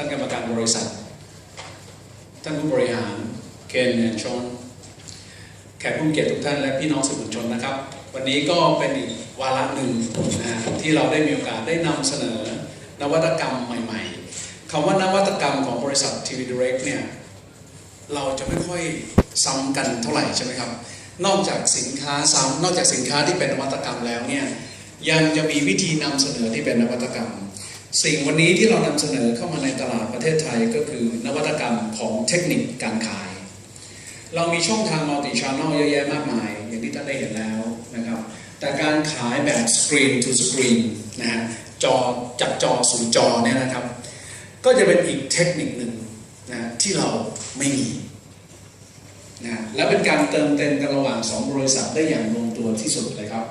ท่านกรรมการบริษัท ท่านผู้บริหารเคนแอนชอนแขกผู้มีเกียรติทุกท่านและพี่น้องสื่อมวลชนนะครับ วันนี้ก็เป็นอีกวาระหนึ่งนะที่เราได้มีโอกาสได้นำเสนอ นวัตกรรมใหม่ ๆคำว่านวัตกรรมของบริษัททีวีดิเรกเนี่ยเราจะไม่ค่อยซ้ำกันเท่าไหร่ใช่ไหมครับ นอกจากสินค้าซ้ำนอกจากสินค้าที่เป็นนวัตกรรมแล้วเนี่ยยังจะมีวิธีนำเสนอที่เป็นนวัตกรรม สิ่งวันนี้ที่เรานำเสนอเข้ามาในตลาดประเทศไทยก็คือนวัตกรรมของเทคนิคการขาย เรามีช่องทางมัลติช n น e l เยอะแยะมากมาย อย่างที่ท่านได้เห็นแล้วนะครับ แต่การขายแบบสกรีน to สกรีนนะฮะจอจากจอสู่จอเนี่ยนะครับ ก็จะเป็นอีกเทคนิคหนึ่งนะที่เราไม่มีนะและเป็นการเติมเต็มกันระหว่างสองบริษัทได้อย่างลงตัวที่สุดเลยครับ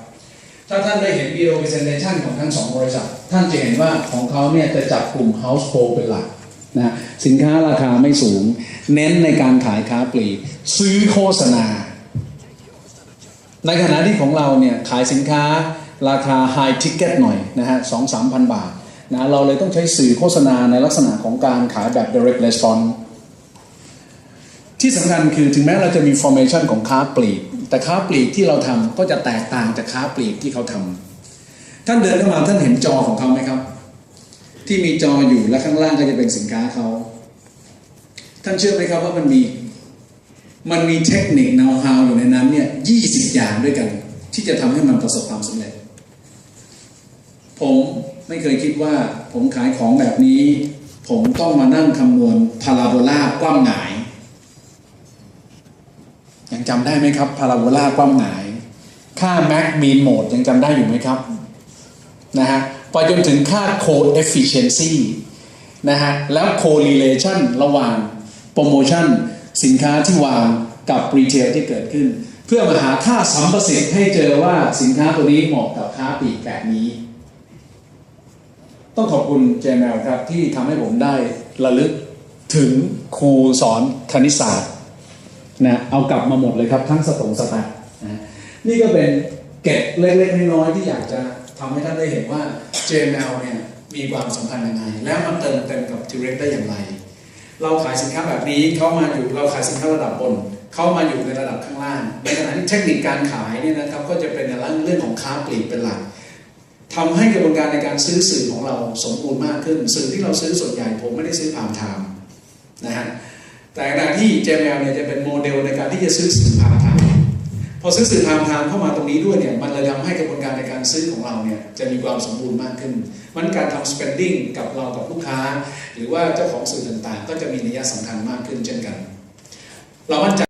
ถ้าท่านได้เห็น video presentation ของทั้งสองบริษัท ท่านจะเห็นว่าของเขาเนี่ยจะจับกลุ่ม household เป็นหลักนะสินค้าราคาไม่สูง เน้นในการขายค้าปลีกซื้อโฆษณา ในขณะที่ของเราเนี่ยขายสินค้าราคา high ticket หน่อยนะฮะสองสามพันบาทนะเราเลยต้องใช้สื่อโฆษณาในลักษณะของการขายแบบ direct response ที่สำคัญคือถึงแม้เราจะมี formation ของค้าปลีก แต่ค้าปลีกที่เราทำก็จะแตกต่างจากค้าปลีกที่เขาทำท่านเดินเข้ามาท่านเห็นจอของเขาไหมครับ ที่มีจออยู่และข้างล่างก็จะเป็นสินค้าเขา ท่านเชื่อไหมครับว่ามันมีมันมีเทคนิค know how อยู่ในนั้นเนี่ย20อย่างด้วยกัน ที่จะทำให้มันประสบความสำเร็จ ผมไม่เคยคิดว่าผมขายของแบบนี้ ผมต้องมานั่งคำนวณพาราโบลากว้างหงาย ยังจำได้ไหมครับพาราโบลากว้างหงาย ค่า Mac Mean Mode ยังจำได้อยู่ไหมครับนะฮะไปจนถึงค่า Code Efficiency นะฮะแล้ว correlation ระหว่างโปรโมชั่นสินค้าที่วางกับรีเทลที่เกิดขึ้น เพื่อมาหาค่าสัมประสิทธิ์ให้เจอว่าสินค้าตัวนี้เหมาะกับค้าปลีกแบบนี้ ต้องขอบคุณ JML ครับที่ทำให้ผมได้ระลึกถึงครูสอนคณิตศาสตร์ นะเอากลับมาหมดเลยครับทั้งสตงสตันะนี่ก็เป็นเกร็ดเล็กๆน้อยๆที่อยากจะทำให้ท่านได้เห็นว่า JML เนี่ยมีความสำคัญยังไง แล้วมันเติมเต็มกับ Direct ได้อย่างไร เราขายสินค้าแบบนี้เขามาอยู่เราขายสินค้าระดับบนเขามาอยู่ในระดับข้างล่างในขณะที่เทคนิคการขายเนี่ยนะครับก็จะเป็นในเรื่องของค้าปลีกเป็นหลักทำให้กระบวนการในการซื้อสื่อของเราสมบูรณ์มากขึ้น สื่อที่เราซื้อส่วนใหญ่ผมไม่ได้ซื้อผ่านทม์นะฮะ แต่ขณะที่ JML เนี่ยจะเป็นโมเดลในการที่จะซื้อสื่อผ่านทางพอซื้อสื่อผ่านทางเข้ามาตรงนี้ด้วยเนี่ยมันเลยทำให้กระบวนการในการซื้อของเราเนี่ยจะมีความสมบูรณ์มากขึ้นมันการทำ spending กับเรากับลูกค้า หรือว่าเจ้าของสื่อต่างๆ ก็จะมีนัยสำคัญมากขึ้นเช่นกัน เรามั่นใจ